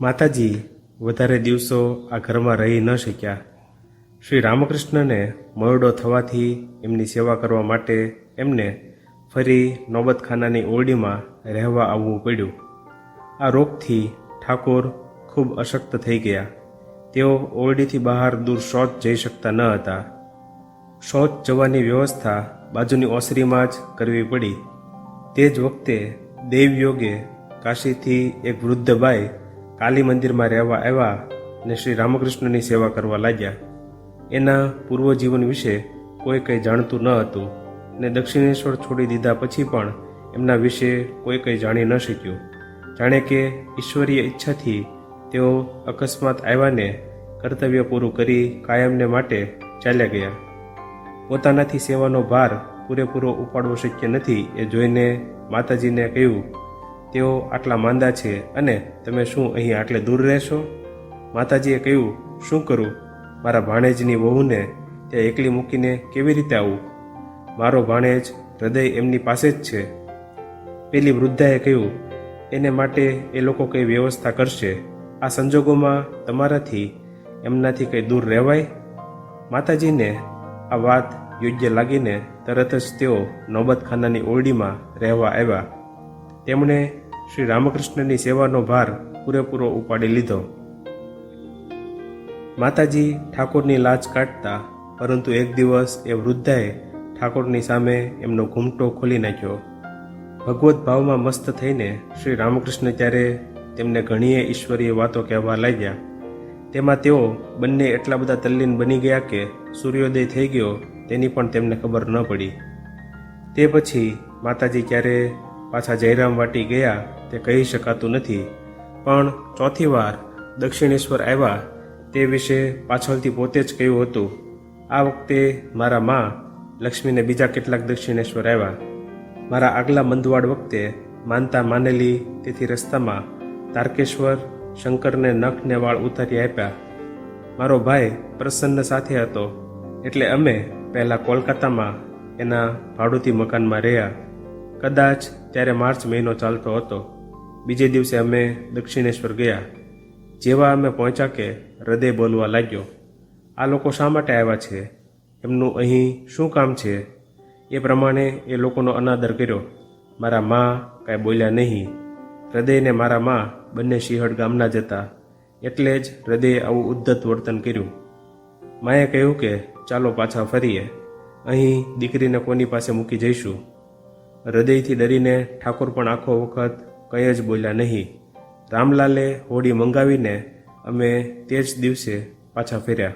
માતાજી, વધારે દિવસો આ ઘરમાં રહી ન શક્યા. શ્રી રામકૃષ્ણને મરડો થવાથી એમની સેવા કરવા માટે એમને ફરી નોબતખાનાની ઓરડીમાં રહેવા આવવું પડ્યું. આ રોગથી ઠાકોર ખૂબ અશક્ત થઈ ગયા. તેઓ ઓરડીથી બહાર દૂર શૌચ જઈ શકતા ન હતા. શૌચ જવાની વ્યવસ્થા બાજુની ઓસરીમાં જ કરવી પડી. તે જ વખતે દેવયોગે કાશીથી એક વૃદ્ધ બાઈ કાલી મંદિરમાં રહેવા આવ્યા અને શ્રી રામકૃષ્ણની સેવા કરવા લાગ્યા. એના પૂર્વજીવન વિશે કોઈ કંઈ જાણતું ન હતું ને દક્ષિણેશ્વર છોડી દીધા પછી પણ એમના વિશે કોઈ કંઈ જાણી ન શક્યું. જાણે કે ઈશ્વરીય ઈચ્છાથી તેઓ અકસ્માત આવ્યાને કર્તવ્ય પૂરું કરી કાયમને માટે ચાલ્યા ગયા. પોતાનાથી સેવાનો ભાર પૂરેપૂરો ઉપાડવો શક્ય નથી એ જોઈને માતાજીને કહ્યું તેઓ આટલા માંદા છે અને તમે શું અહીં આટલે દૂર રહેશો? માતાજીએ કહ્યું, શું કરું? મારા ભાણેજની વહુને ત્યાં એકલી મૂકીને કેવી રીતે આવું? મારો ભાણેજ હૃદય એમની પાસે જ છે. પેલી વૃદ્ધાએ કહ્યું, એને માટે એ લોકો કંઈ વ્યવસ્થા કરશે? આ સંજોગોમાં તમારાથી એમનાથી કંઈ દૂર રહેવાય? માતાજીને આ વાત યોગ્ય લાગીને તરત જ તેઓ નોબતખાનાની ઓરડીમાં રહેવા આવ્યા. તેમણે શ્રી રામકૃષ્ણની સેવાનો ભાર પૂરેપૂરો ઉપાડી લીધો. માતાજી ઠાકોરની લાજ કાઢતા પરંતુ એક દિવસ એ વૃદ્ધાએ ઠાકોરની સામે એમનો ઘૂમટો ખોલી નાખ્યો. ભગવત ભાવમાં મસ્ત થઈને શ્રી રામકૃષ્ણ ત્યારે તેમને ઘણીએ ઈશ્વરીય વાતો કહેવા લાગ્યા. તેમાં તેઓ બંને એટલા બધા તલ્લીન બની ગયા કે સૂર્યોદય થઈ ગયો, તેની પણ તેમને ખબર ન પડી. તે પછી માતાજી ક્યારે પાછા જયરામ વાટી ગયા, તે કહી શકાતું નથી. પણ ચોથી વાર દક્ષિણેશ્વર આવ્યા, તે વિશે પાછળથી પોતે જ કહ્યું હતું, આ વખતે મારા મા લક્ષ્મીને બીજા કેટલાક દક્ષિણેશ્વર આવ્યા. મારા આગલા મંદવાડ વખતે માનતા માનેલી તેથી રસ્તામાં તારકેશ્વર, શંકરને નખને વાળ ઉતારી આપ્યા. મારો ભાઈ પ્રસન્ન સાથે હતો, એટલે અમે પહેલાં કોલકાતામાં એના ભાડુતી મકાનમાં રહ્યા. કદાચ ત્યારે માર્ચ મહિનો ચાલતો હતો. બીજે દિવસે અમે દક્ષિણેશ્વર ગયા. જેવા અમે પહોંચ્યા કે હૃદય બોલવા લાગ્યો. આ લોકો શા માટે આવ્યા છે? એમનું અહીં શું કામ છે? એ પ્રમાણે એ લોકોનો અનાદર કર્યો. મારા મા કાંઈ બોલ્યા નહીં. હૃદયને મારા મા બંને સિંહડ ગામના જતા એટલે જ હૃદયે આવું ઉદ્ધત વર્તન કર્યું. માએ કહ્યું કે ચાલો પાછા ફરીએ. અહીં દીકરીને કોની પાસે મૂકી જઈશું? હૃદયથી ડરીને ઠાકોર પણ આખો વખત કંઈ જ બોલ્યા નહીં. રામલાલે હોડી મંગાવીને અમે તે જ દિવસે પાછા ફર્યા.